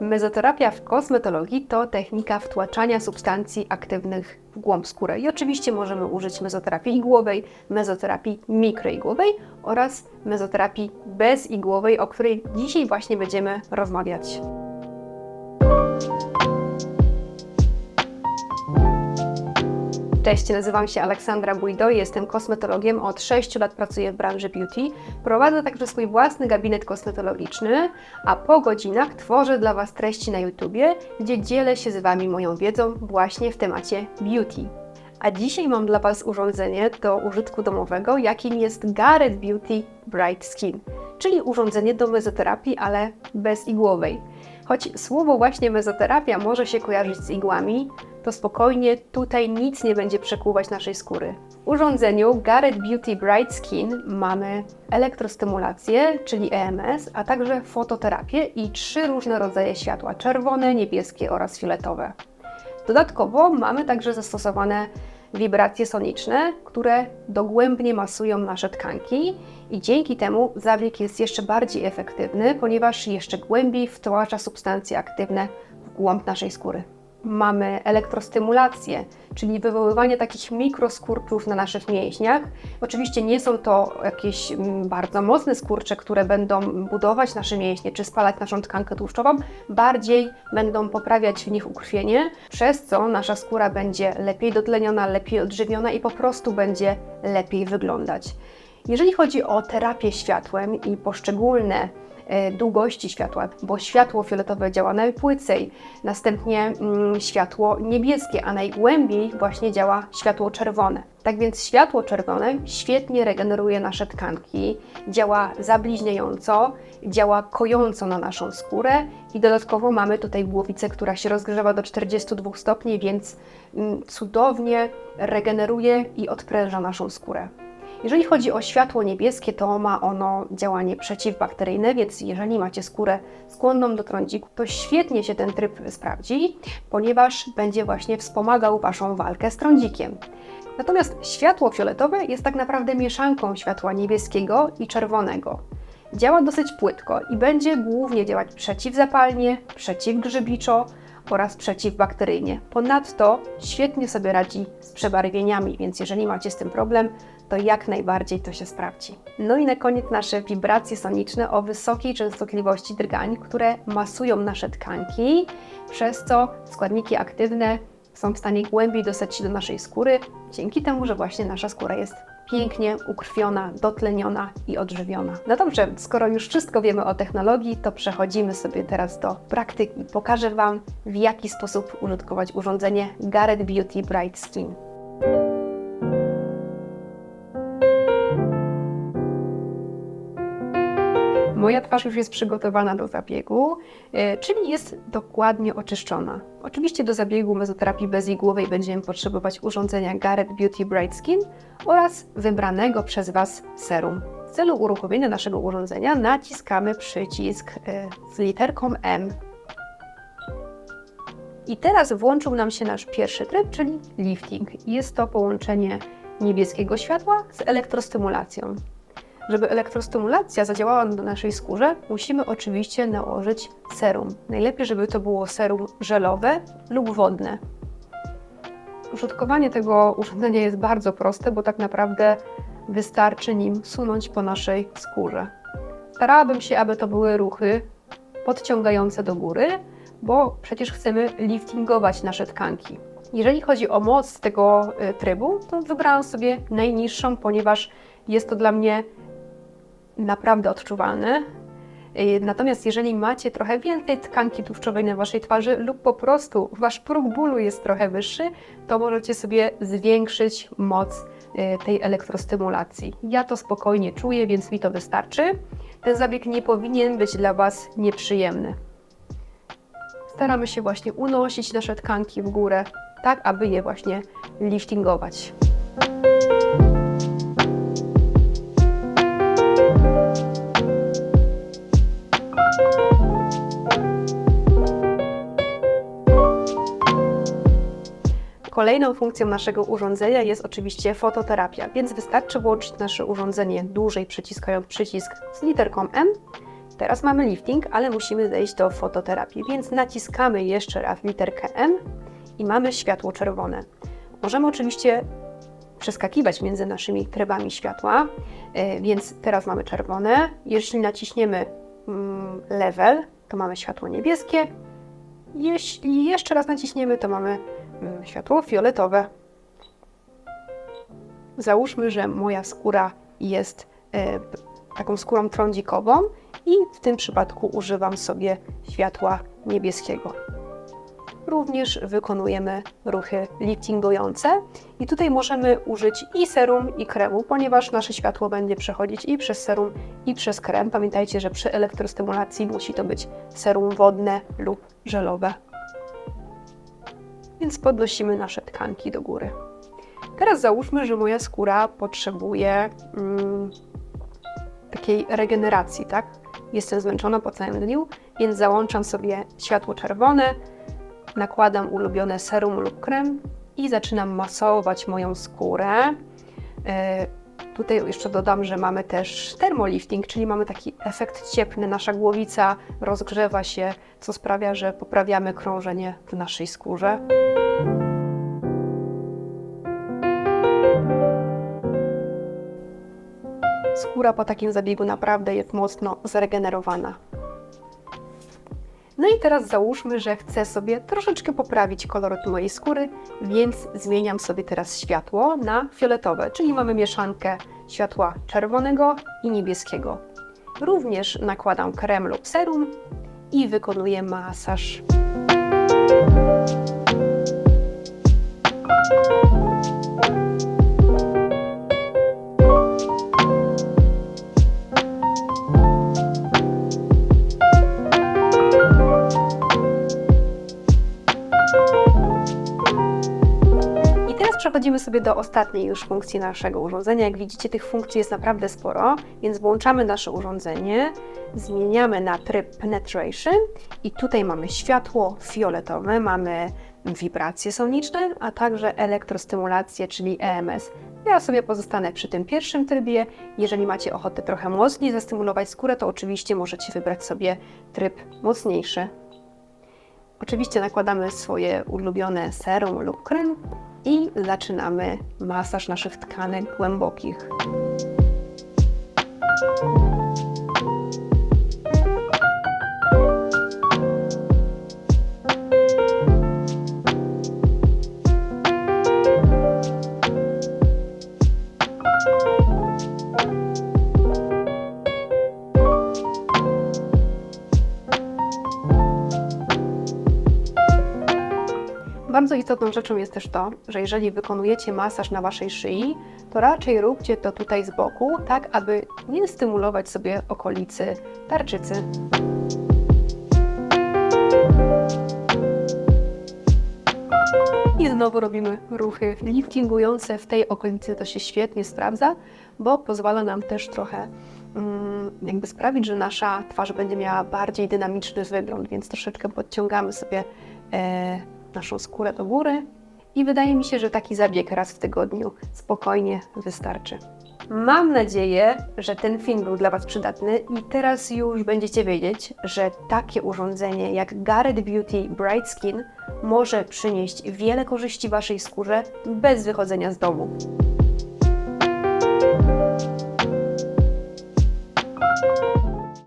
Mezoterapia w kosmetologii to technika wtłaczania substancji aktywnych w głąb skóry. I oczywiście możemy użyć mezoterapii igłowej, mezoterapii mikroigłowej oraz mezoterapii bezigłowej, o której dzisiaj właśnie będziemy rozmawiać. Cześć, nazywam się Aleksandra Bujdo, jestem kosmetologiem. Od 6 lat pracuję w branży beauty. Prowadzę także swój własny gabinet kosmetologiczny, a po godzinach tworzę dla Was treści na YouTubie, gdzie dzielę się z Wami moją wiedzą właśnie w temacie beauty. A dzisiaj mam dla Was urządzenie do użytku domowego, jakim jest Garrett Beauty Bright Skin, czyli urządzenie do mezoterapii, ale bez igłowej. Choć słowo właśnie mezoterapia może się kojarzyć z igłami, to spokojnie tutaj nic nie będzie przekłuwać naszej skóry. W urządzeniu Garrett Beauty Bright Skin mamy elektrostymulację, czyli EMS, a także fototerapię i trzy różne rodzaje światła: czerwone, niebieskie oraz fioletowe. Dodatkowo mamy także zastosowane wibracje soniczne, które dogłębnie masują nasze tkanki i dzięki temu zabieg jest jeszcze bardziej efektywny, ponieważ jeszcze głębiej wtłacza substancje aktywne w głąb naszej skóry. Mamy elektrostymulację, czyli wywoływanie takich mikroskurczów na naszych mięśniach. Oczywiście nie są to jakieś mm, bardzo mocne skurcze, które będą budować nasze mięśnie czy spalać naszą tkankę tłuszczową, bardziej będą poprawiać w nich ukrwienie, przez co nasza skóra będzie lepiej dotleniona, lepiej odżywiona i po prostu będzie lepiej wyglądać. Jeżeli chodzi o terapię światłem i poszczególne e, długości światła, bo światło fioletowe działa najpłycej, następnie mm, światło niebieskie, a najgłębiej właśnie działa światło czerwone. Tak więc światło czerwone świetnie regeneruje nasze tkanki, działa zabliźniająco, działa kojąco na naszą skórę i dodatkowo mamy tutaj głowicę, która się rozgrzewa do 42 stopni, więc mm, cudownie regeneruje i odpręża naszą skórę. Jeżeli chodzi o światło niebieskie, to ma ono działanie przeciwbakteryjne, więc jeżeli macie skórę skłonną do trądziku, to świetnie się ten tryb sprawdzi, ponieważ będzie właśnie wspomagał Waszą walkę z trądzikiem. Natomiast światło fioletowe jest tak naprawdę mieszanką światła niebieskiego i czerwonego. Działa dosyć płytko i będzie głównie działać przeciwzapalnie, przeciwgrzybiczo oraz przeciwbakteryjnie. Ponadto świetnie sobie radzi z przebarwieniami, więc jeżeli macie z tym problem, to jak najbardziej to się sprawdzi. No i na koniec nasze wibracje soniczne o wysokiej częstotliwości drgań, które masują nasze tkanki, przez co składniki aktywne są w stanie głębiej dostać się do naszej skóry, dzięki temu, że właśnie nasza skóra jest pięknie ukrwiona, dotleniona i odżywiona. No dobrze, skoro już wszystko wiemy o technologii, to przechodzimy sobie teraz do praktyki. Pokażę Wam, w jaki sposób użytkować urządzenie Garrett Beauty Bright Skin. Moja twarz już jest przygotowana do zabiegu, e, czyli jest dokładnie oczyszczona. Oczywiście do zabiegu mezoterapii bezigłowej będziemy potrzebować urządzenia Garrett Beauty Bright Skin oraz wybranego przez Was serum. W celu uruchomienia naszego urządzenia naciskamy przycisk e, z literką M. I teraz włączył nam się nasz pierwszy tryb, czyli lifting. Jest to połączenie niebieskiego światła z elektrostymulacją. Żeby elektrostymulacja zadziałała na naszej skórze, musimy oczywiście nałożyć serum. Najlepiej, żeby to było serum żelowe lub wodne. Użytkowanie tego urządzenia jest bardzo proste, bo tak naprawdę wystarczy nim sunąć po naszej skórze. Starałabym się, aby to były ruchy podciągające do góry, bo przecież chcemy liftingować nasze tkanki. Jeżeli chodzi o moc tego y, trybu, to wybrałam sobie najniższą, ponieważ jest to dla mnie naprawdę odczuwalny. Y, Natomiast jeżeli macie trochę więcej tkanki tłuszczowej na waszej twarzy lub po prostu wasz próg bólu jest trochę wyższy, to możecie sobie zwiększyć moc y, tej elektrostymulacji. Ja to spokojnie czuję, więc mi to wystarczy. Ten zabieg nie powinien być dla was nieprzyjemny. Staramy się właśnie unosić nasze tkanki w górę, tak aby je właśnie liftingować. Kolejną funkcją naszego urządzenia jest oczywiście fototerapia, więc wystarczy włączyć nasze urządzenie dłużej przyciskając przycisk z literką M. Teraz mamy lifting, ale musimy zejść do fototerapii, więc naciskamy jeszcze raz literkę M i mamy światło czerwone. Możemy oczywiście przeskakiwać między naszymi trybami światła, e, więc teraz mamy czerwone. Jeśli naciśniemy mm, level, to mamy światło niebieskie. Jeśli jeszcze raz naciśniemy, to mamy światło fioletowe. Załóżmy, że moja skóra jest e, taką skórą trądzikową i w tym przypadku używam sobie światła niebieskiego. Również wykonujemy ruchy liftingujące i tutaj możemy użyć i serum i kremu, ponieważ nasze światło będzie przechodzić i przez serum i przez krem. Pamiętajcie, że przy elektrostymulacji musi to być serum wodne lub żelowe. Więc podnosimy nasze tkanki do góry. Teraz załóżmy, że moja skóra potrzebuje mm, takiej regeneracji, tak? Jestem zmęczona po całym dniu, więc załączam sobie światło czerwone, nakładam ulubione serum lub krem i zaczynam masować moją skórę. E, Tutaj jeszcze dodam, że mamy też thermolifting, czyli mamy taki efekt cieplny. Nasza głowica rozgrzewa się, co sprawia, że poprawiamy krążenie w naszej skórze. Skóra po takim zabiegu naprawdę jest mocno zregenerowana. No i teraz załóżmy, że chcę sobie troszeczkę poprawić kolor mojej skóry, więc zmieniam sobie teraz światło na fioletowe, czyli mamy mieszankę światła czerwonego i niebieskiego. Również nakładam krem lub serum i wykonuję masaż. Przechodzimy sobie do ostatniej już funkcji naszego urządzenia. Jak widzicie, tych funkcji jest naprawdę sporo, więc włączamy nasze urządzenie, zmieniamy na tryb penetration i tutaj mamy światło fioletowe, mamy wibracje soniczne, a także elektrostymulację, czyli EMS. Ja sobie pozostanę przy tym pierwszym trybie. Jeżeli macie ochotę trochę mocniej zastymulować skórę, to oczywiście możecie wybrać sobie tryb mocniejszy. Oczywiście nakładamy swoje ulubione serum lub krem i zaczynamy masaż naszych tkanek głębokich. Bardzo istotną rzeczą jest też to, że jeżeli wykonujecie masaż na waszej szyi, to raczej róbcie to tutaj z boku, tak aby nie stymulować sobie okolicy tarczycy. I znowu robimy ruchy liftingujące w tej okolicy. To się świetnie sprawdza, bo pozwala nam też trochę mm, jakby sprawić, że nasza twarz będzie miała bardziej dynamiczny wygląd, więc troszeczkę podciągamy sobie e, naszą skórę do góry. I wydaje mi się, że taki zabieg raz w tygodniu spokojnie wystarczy. Mam nadzieję, że ten film był dla Was przydatny i teraz już będziecie wiedzieć, że takie urządzenie jak Garrett Beauty Bright Skin może przynieść wiele korzyści Waszej skórze bez wychodzenia z domu.